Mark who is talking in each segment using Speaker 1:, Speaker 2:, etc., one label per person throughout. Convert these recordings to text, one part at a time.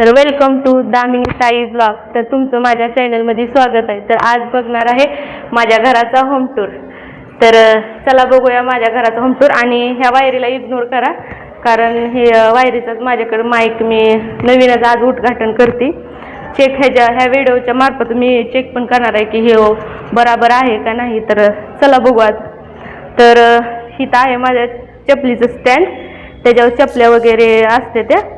Speaker 1: तर welcome to Damini Sai blog तर तुमचं माझ्या चॅनलमध्ये स्वागत आहे. तर आज बघणार आहे माझ्या घराचा होम टूर तर चला बघूया माझ्या घराचा होम टूर आणि ह्या वायरीला इग्नोर करा. कारण हे वायरीचाच माझ्याकडे माईक मी नवीनच आज उद्घाटन करते. चेक ह्याच्या ह्या व्हिडिओच्या मार्फत मी चेक पण करणार आहे की हे हो बराबर आहे का नाही. तर चला बघू आज. तर अं, इथं आहे माझ्या चपलीचं स्टँड त्याच्यावर चपल्या वगैरे असते त्या.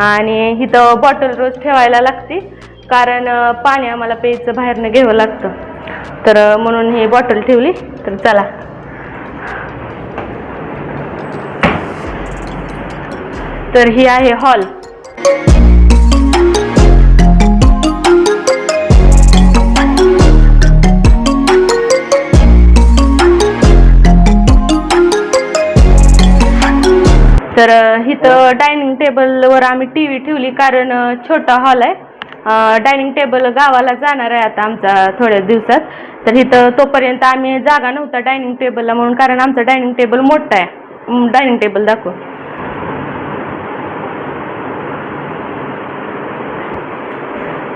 Speaker 1: आणि इथं बॉटल रोज ठेवायला लागते. कारण पाणी आम्हाला प्यायचं बाहेरनं घ्यावं लागतं. तर म्हणून ही बॉटल ठेवली. तर चला. तर ही आहे हॉल तर इथं डायनिंग टेबलवर आम्ही टी व्ही ठेवली कारण छोटा हॉल आहे. डायनिंग टेबल गावाला जाणार आहे आता आमचा थोड्या दिवसात. तर इथं तोपर्यंत आम्ही जागा नव्हता डायनिंग टेबलला म्हणून कारण आमचं डायनिंग टेबल मोठं आहे. डायनिंग टेबल दाखव.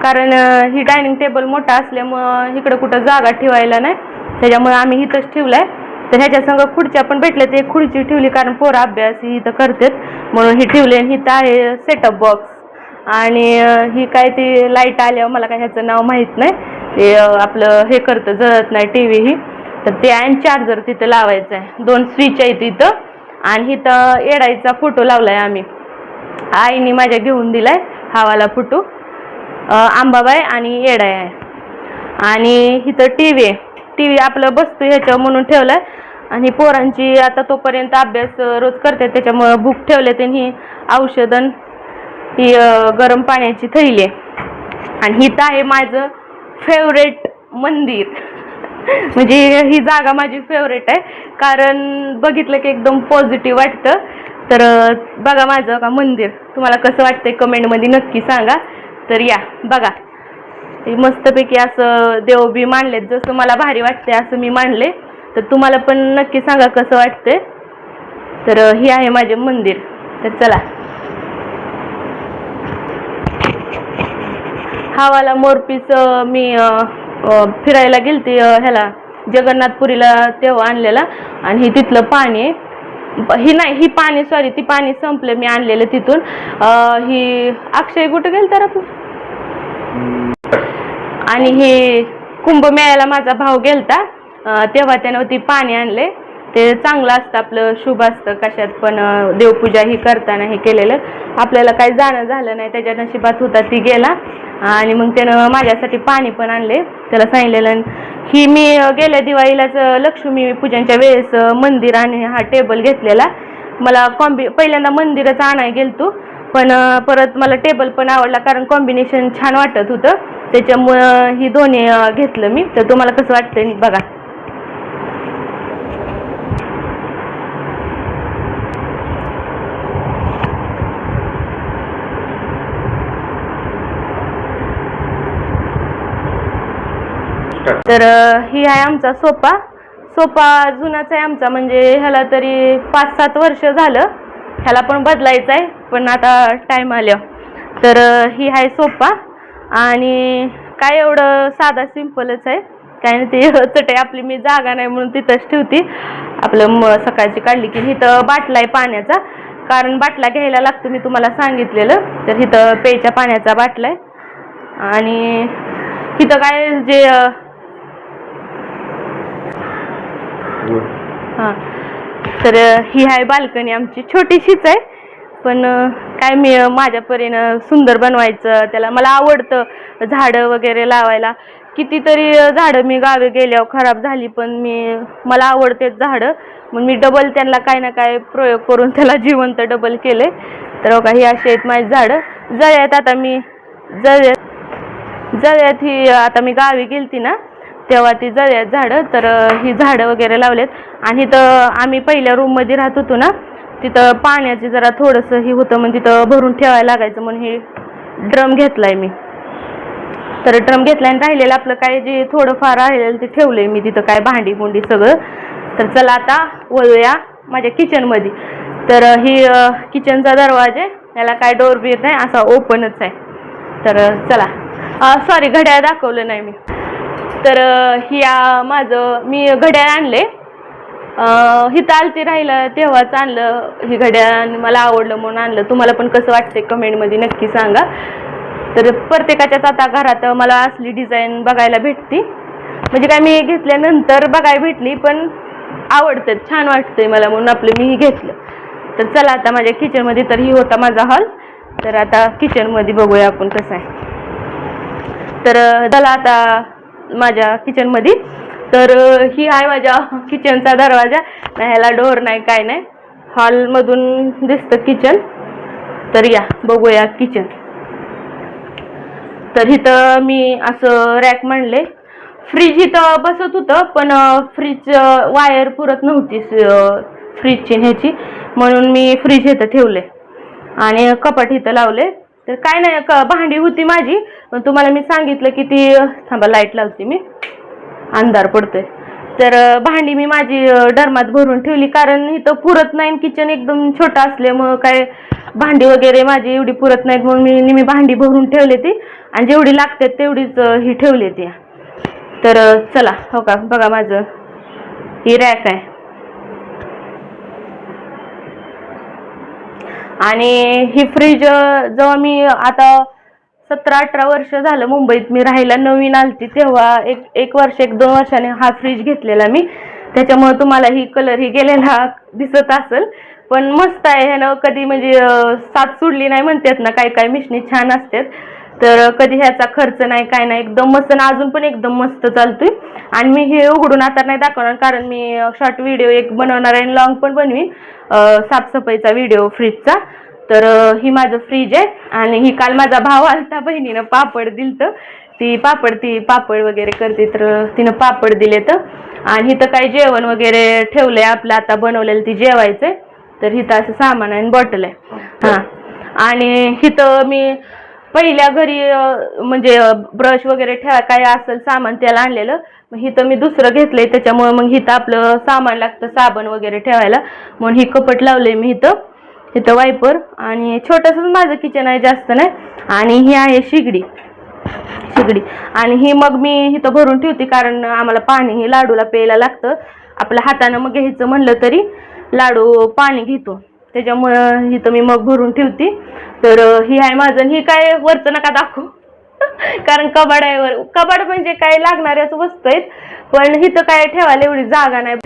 Speaker 1: कारण ही डायनिंग टेबल मोठा असल्यामुळं इकडं कुठं जागा ठेवायला नाही. त्याच्यामुळे आम्ही इथंच ठेवलाय. तर ह्याच्या संग खुर्च्या पण भेटल्या ते खुर्ची ठेवली कारण पोरं अभ्यास ही इथं करतात. म्हणून ही ठेवली आणि इथं आहे सेटअप बॉक्स आणि ही काय ती लाइट आल्यावर मला काय ह्याचं नाव माहीत नाही. ते आपलं हे करतं जळत नाही टी व्ही ही. तर ते आहे चार्जर तिथं लावायचं आहे दोन स्विच आहेत इथं. आणि इथं येडाईचा फोटो लावलाय आम्ही. आईने माझ्या घेऊन दिलाय हावाला फोटो आंबाबाई आणि येडाई आहे. आणि इथं टी व्ही आहे. टी व्ही आपलं बसतो ह्याच्यावर म्हणून ठेवलाय. आणि पोरांची आता तोपर्यंत अभ्यास रोज करतात त्याच्यामुळं बुक ठेवले त्यांनी ही औषधन ही गरम पाण्याची थैली आहे. आणि इथं आहे माझं फेवरेट मंदिर. म्हणजे ही जागा माझी फेवरेट आहे. कारण बघितलं की एकदम पॉझिटिव्ह वाटतं. तर बघा माझं का मंदिर. तुम्हाला कसं वाटतंय कमेंटमध्ये नक्की सांगा. तर या बघा. मस्तपैकी असं देवबी मांडलेत जसं मला भारी वाटते असं मी मांडले तर तुम्हाला पण नक्की सांगा कसं वाटतंय. तर हे आहे माझे मंदिर. तर चला. हावाला मोरपीस मी फिरायला गेलते ह्याला जगन्नाथपुरीला तेव्हा आणलेला. आणि हे तिथलं पाणी आहे. ही नाही ही पाणी सॉरी ती पाणी संपलं मी आणलेलं तिथून. ही अक्षय कुठं गेल तर आपण? आणि हे कुंभमेळ्याला माझा भाऊ गेलता. तेव्हा त्यानं ती पाणी आणले. ते चांगलं असतं आपलं शुभ असतं. कशात पण देवपूजा ही करताना हे केलेलं. आपल्याला काही जाणं झालं नाही त्याच्या नशिबात होता ती गेला. आणि मग त्यानं माझ्यासाठी पाणी पण आणले. त्याला सांगितलेलं ही मी गेल्या दिवाळीलाच लक्ष्मी पूजनच्या वेळेस मंदिर आणि हा टेबल घेतलेला. मला कॉम्बि पहिल्यांदा मंदिरच आणाय गेलतो. पण परत मला टेबल पण आवडला कारण कॉम्बिनेशन छान वाटत होतं. त्याच्यामुळं ही दोन्ही घेतलं मी. तर तुम्हाला कसं वाटतंय बघा. तर ही आहे आमचा सोफा सोफा जुनाच आहे आमचा. म्हणजे ह्याला तरी पाच सात वर्ष झालं. ह्याला पण बदलायचं आहे पण आता टाईम आल्या तर ही आहे सोफा आणि काय एवढं साधा सिंपलच आहे. काय नाही ते चटई आपली मी जागा नाही म्हणून तिथंच ठेवते. आपलं म सकाळची काढली की इथं बाटला आहे पाण्याचा. कारण बाटला घ्यायला लागतो मी तुम्हाला सांगितलेलं. तर इथं प्यायच्या पाण्याचा बाटला आहे. आणि इथं काय जे हां. तर ही आहे बाल्कनी आमची. छोटीशीच आहे. पण काय मी माझ्या परीनं सुंदर बनवायचं त्याला मला आवडतं झाडं वगैरे लावायला. कितीतरी झाडं मी गावी गेल्यावर खराब झाली पण मी मला आवडतेच झाडं. मग मी डबल त्यांना काय ना काय प्रयोग करून त्याला जिवंत डबल केले. तर बघा ही अशी आहेत माझी झाडं. जळ्यात आता मी जळ्यात जळ्यात ही आता मी गावी गेलती ना तेव्हा ती जळ्यात झाडं. तर ही झाडं वगैरे लावलेत. आणि तर आम्ही पहिल्या रूममध्ये राहत होतो ना तिथं पाण्याचे जरा थोडंसं हे होतं म्हणजे तिथं भरून ठेवायला लागायचं म्हणून हे ड्रम घेतलाय मी. तर ड्रम घेतलाय आणि राहिलेलं आपलं काय जे थोडंफार राहिलेलं ते ठेवलंय मी तिथं काय भांडी बुंडी सगळं. तर चला आता वळूया माझ्या किचनमध्ये. तर ही किचनचा दरवाजा आहे त्याला काय डोर बीर नाही असा ओपनच आहे. तर चला. सॉरी घड्याळ दाखवलं नाही मी. तर ही माझं मी घड्याळ आणले हिथं आलती राहिलं तेव्हाच आणलं ही घड्याळ मला आवडलं म्हणून आणलं. तुम्हाला पण कसं वाटतंय कमेंटमध्ये नक्की सांगा. तर प्रत्येकाच्याच आता घरात मला असली डिझाईन बघायला भेटती. म्हणजे काय मी घेतल्यानंतर बघायला भेटली पण आवडतं छान वाटतंय मला म्हणून आपलं मी घेतलं. तर चला आता माझ्या किचनमध्ये तर ही होता माझा हॉल तर आता किचनमध्ये बघूया आपण कसं आहे. तर झाला चला आता माझ्या किचनमध्ये तर ही आहे माझ्या किचनचा दरवाजा. नाही ह्याला डोर नाही काय नाही. हॉलमधून दिसतं किचन तर या बघूया किचन तर इथं मी असं रॅक म्हणले फ्रीज इथं बसत होतं पण फ्रीज वायर पुरत नव्हती फ्रीजची ह्याची. म्हणून मी फ्रीज इथं ठेवले. आणि कपाट इथं लावले. तर काय नाही क भांडी होती माझी. पण तुम्हाला मी सांगितलं की ती थांबा लाइट लावते मी. अंधार पडतोय. तर भांडी मी माझी डरमात भरून ठेवली. कारण इथं पुरत नाही किचन एकदम छोटं असल्यामुळं काय भांडी वगैरे माझी एवढी पुरत नाहीत. म्हणून मी नेहमी भांडी भरून ठेवली ती. आणि जेवढी लागतात तेवढीच ही ठेवली ती. तर चला हो का? बघा माझं. ही रॅक आहे. आणि ही फ्रीज जेव्हा मी आता सतरा अठरा वर्ष झालं मुंबईत मी राहायला नवीन आलती तेव्हा एक एक वर्ष एक दोन वर्षाने हा फ्रीज घेतलेला मी. त्याच्यामुळे तुम्हाला ही कलर ही गेलेला दिसत असेल. पण मस्त आहे ह्यानं कधी म्हणजे साथ सोडली नाही म्हणतात ना काय काय मिशनी छान असतात. तर कधी ह्याचा खर्च नाही काय नाही एकदम मस्त ना अजून पण एकदम मस्त चालतोय. आणि मी हे उघडून आता नाही दाखवणार कारण मी शॉर्ट व्हिडिओ एक बनवणार आहे आणि लॉंग पण बनवीन साफसफाईचा व्हिडिओ फ्रीजचा तर ही माझं फ्रीज आहे आणि ही काल माझा भाव आलता बहिणीनं पापड दिलतं. ती पापड ती पापड वगैरे करते तर तिनं पापड दिले तर. आणि इथं काही जेवण वगैरे ठेवलंय आपलं आता बनवलेलं ती जेवायचंय. तर इथं असं सामान आहे बॉटल आहे. हां. आणि इथं मी पहिल्या घरी म्हणजे ब्रश वगैरे ठेवा काय असेल सामान त्याला आणलेलं. मग इथं मी दुसरं घेतलंय त्याच्यामुळे मग इथं आपलं सामान लागतं साबण वगैरे ठेवायला. म्हणून ही कपट लावलंय मी इथं. इथं वायपर. आणि छोटंसंच माझं किचन आहे जास्त नाही. आणि ही आहे शिगडी. शिगडी. आणि ही मग मी इथं भरून ठेवते कारण आम्हाला पाणी हे लाडूला प्यायला लागतं. आपल्या हातानं मग घ्यायचं म्हणलं तरी लाडू पाणी घेतो. त्याच्यामुळं इथं मी मग भरून ठेवते. तर ही आहे माझं ही काय वरचं नका दाखवू. कारण कबाड आहे वर. कबाड म्हणजे काय लागणाऱ्याच वस्तू आहेत. पण इथं काय ठेवायला एवढी जागा नाही.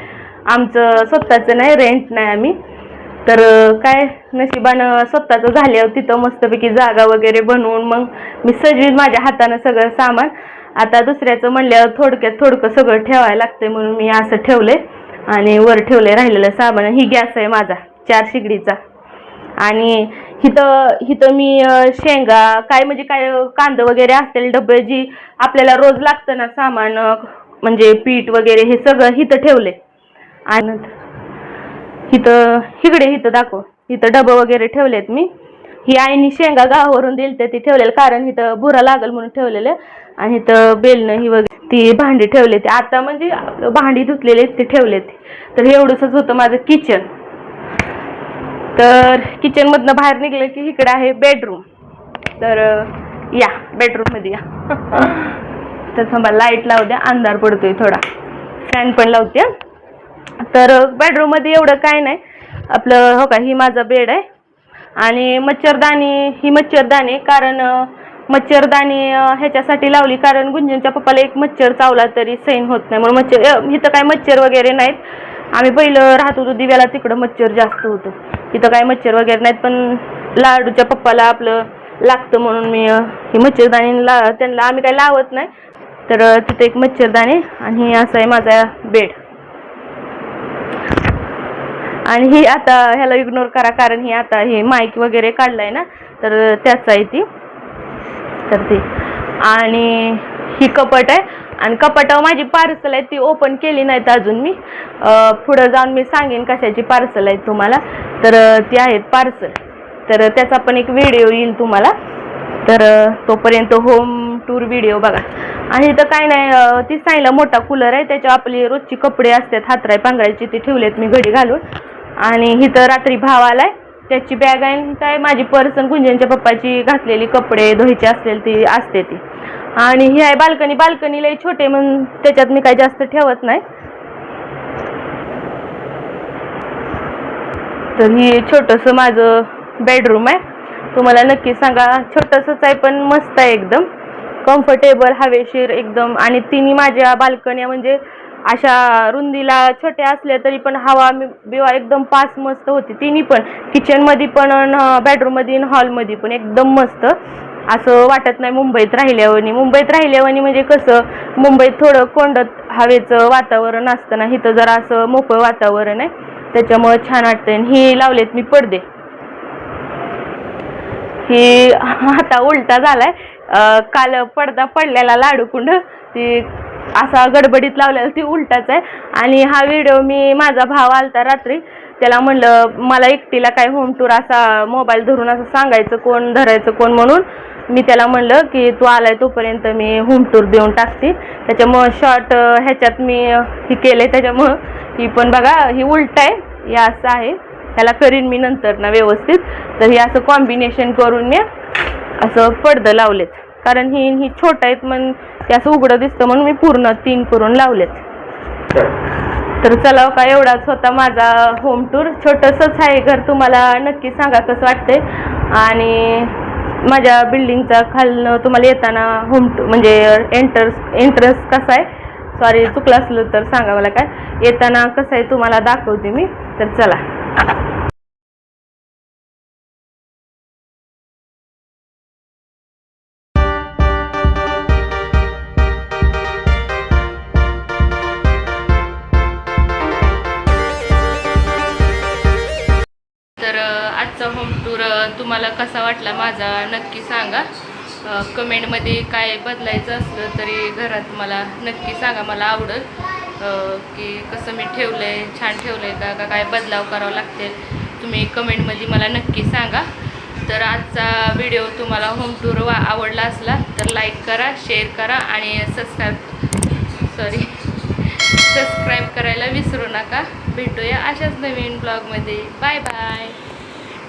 Speaker 1: आमचं स्वतःचं नाही रेंट नाही आम्ही. तर काय नशिबानं स्वतःचं झाल्यावर तिथं मस्तपैकी जागा वगैरे बनवून मग मी सजवीन माझ्या हातानं सगळं सामान. आता दुसऱ्याचं म्हणल्यावर थोडक्यात थोडकं सगळं ठेवायला लागतंय म्हणून मी असं ठेवलंय. आणि वर ठेवलंय राहिलेलं सामान. ही गॅस आहे माझा चार शिगडीचा. आणि इथं इथं मी शेंगा काय म्हणजे काय कांदं वगैरे असतील डबे जी आपल्याला रोज लागतं ना सामान म्हणजे पीठ वगैरे हे सगळं इथं ठेवले आणि इथं इकडे इथं दाखव. इथं डबं वगैरे ठेवलेत मी. ही आईनी शेंगा गावावरून दिली तर ती ठेवलेलं. कारण इथं बुरा लागल म्हणून ठेवलेलं. आणि इथं बेलणं ही वगैरे ती भांडी ठेवले ते आता म्हणजे भांडी धुतलेले ते ठेवलेत. तर हे एवढंच होतं माझं किचन. तर किचनमधनं बाहेर निघलं की इकडे आहे बेडरूम. तर या बेडरूममध्ये या. तर थांबा लाइट लावू द्या. अंधार पडतोय थोडा. फॅन पण लावते तर बेडरूममध्ये एवढं काय नाही. आपलं हो का ही माझा बेड आहे. आणि मच्छरदाणी ही मच्छरदाणी कारण मच्छरदाणी ह्याच्यासाठी लावली. कारण गुंजनच्या पप्पाला एक मच्छर चावला तरी सैन होत नाही. म्हणून मच्छर इथं काय मच्छर वगैरे नाहीत. आम्ही पहिलं राहत होतो दिव्याला तिकडं मच्छर जास्त होतं. इथं काय मच्छर वगैरे नाहीत. पण लाडूच्या पप्पाला आपलं लागतं म्हणून मी ही मच्छरदाणी ला त्यांना आम्ही काय लावत नाही. तर तिथं एक मच्छरदाणी आणि असं आहे माझा बेड आणि ही आता ह्याला इग्नोर करा कारण ही आता हे माईक वगैरे काढलाय ना तर त्याच आहे ती. तर ती. आणि ही कपट आहे. आणि कपाटावर माझी पार्सल आहे ती ओपन केली नाहीत अजून मी. पुढं जाऊन मी सांगेन कशाची पार्सल आहेत तुम्हाला. तर ती आहेत पार्सल तर त्याचा पण एक व्हिडिओ येईल तुम्हाला. तर तोपर्यंत होम टूर व्हिडिओ बघा. आणि इथं काय नाही ती सांगितलं मोठा कूलर आहे. त्याच्यावर आपली रोजची कपडे असतात हातराय पांघरायची ती ठेवलेत मी घडी घालून. आणि इथं रात्री भाव आलाय. त्याची बॅग आहे. आणि काय माझी पर्सन गुंजनच्या पप्पाची घातलेली कपडे धुवायचे असलेली ती असते ती. आणि ही आहे बाल्कनी. बाल्कनी लय छोटे म्हणून त्याच्यात मी काही जास्त ठेवत नाही. तर ही छोटंसं माझं बेडरूम आहे. तुम्हाला नक्की सांगा छोटंसंच आहे पण मस्त आहे एकदम. कम्फर्टेबल हवेशीर एकदम. आणि तिन्ही माझ्या बाल्कन्या म्हणजे अशा रुंदीला छोट्या असल्या तरी पण हवा बिवा एकदम पास मस्त होती. तिन्ही पण. किचनमध्ये पण बेडरूममध्ये हॉलमध्ये पण एकदम मस्त. असं वाटत नाही मुंबईत राहिल्यावानी. मुंबईत राहिल्यावानी म्हणजे कसं मुंबईत थोडं कोंडत हवेचं वातावरण असतं ना इथं जरा असं मोकळं वातावरण आहे. त्याच्यामुळं छान वाटतंय. आणि ही लावलेत मी पडदे. ही आता उलटा झालाय. काल पडदा पडलेला लाडूकुंड. ती असा गडबडीत लावलेला ती उलटाच आहे. आणि हा व्हिडिओ मी माझा भाव आलता रात्री. त्याला म्हणलं मला एकटीला काय होम टूर असा मोबाईल धरून असं सांगायचं कोण धरायचं कोण म्हणून? मी त्याला म्हणलं की तू आलाय तोपर्यंत मी होम टूर देऊन टाकते. त्याच्यामुळं शॉर्ट ह्याच्यात मी हे केलं आहे त्याच्यामुळं. ही पण बघा ही उलट आहे. हे असं आहे. ह्याला करीन मी नंतर ना व्यवस्थित. तर हे असं कॉम्बिनेशन करून मी असं पडदं लावलेत. कारण ही ही छोट आहेत मग ते असं उघडं दिसतं म्हणून मी पूर्ण तीन करून लावलेत. तर चला हो, का एवढाच होता माझा होम टूर छोटंसंच आहे घर तुम्हाला नक्की सांगा कसं वाटतंय. आणि माझ्या बिल्डिंगचा खालनं तुम्हाला येताना होम टू म्हणजे एंटर्स एंट्रन्स कसा आहे? सॉरी चुकलं असलं तर सांगा मला काय. येताना कसं आहे तुम्हाला दाखवते मी. तर चला. तुम्हाला कसा वाटला माझा नक्की सांगा. कमेंटमध्ये काय बदलायचं असलं तरी घरात मला नक्की सांगा मला आवडेल. की कसं मी ठेवलं आहे छान ठेवलं आहे का का काय बदलाव करावं लागतील तुम्ही कमेंटमध्ये मला नक्की सांगा. तर आजचा व्हिडिओ तुम्हाला होम टूर वा आवडला असला तर लाईक करा शेअर करा आणि सबस्क्राईब सॉरी सबस्क्राईब करायला विसरू नका. भेटूया अशाच नवीन ब्लॉगमध्ये बाय बाय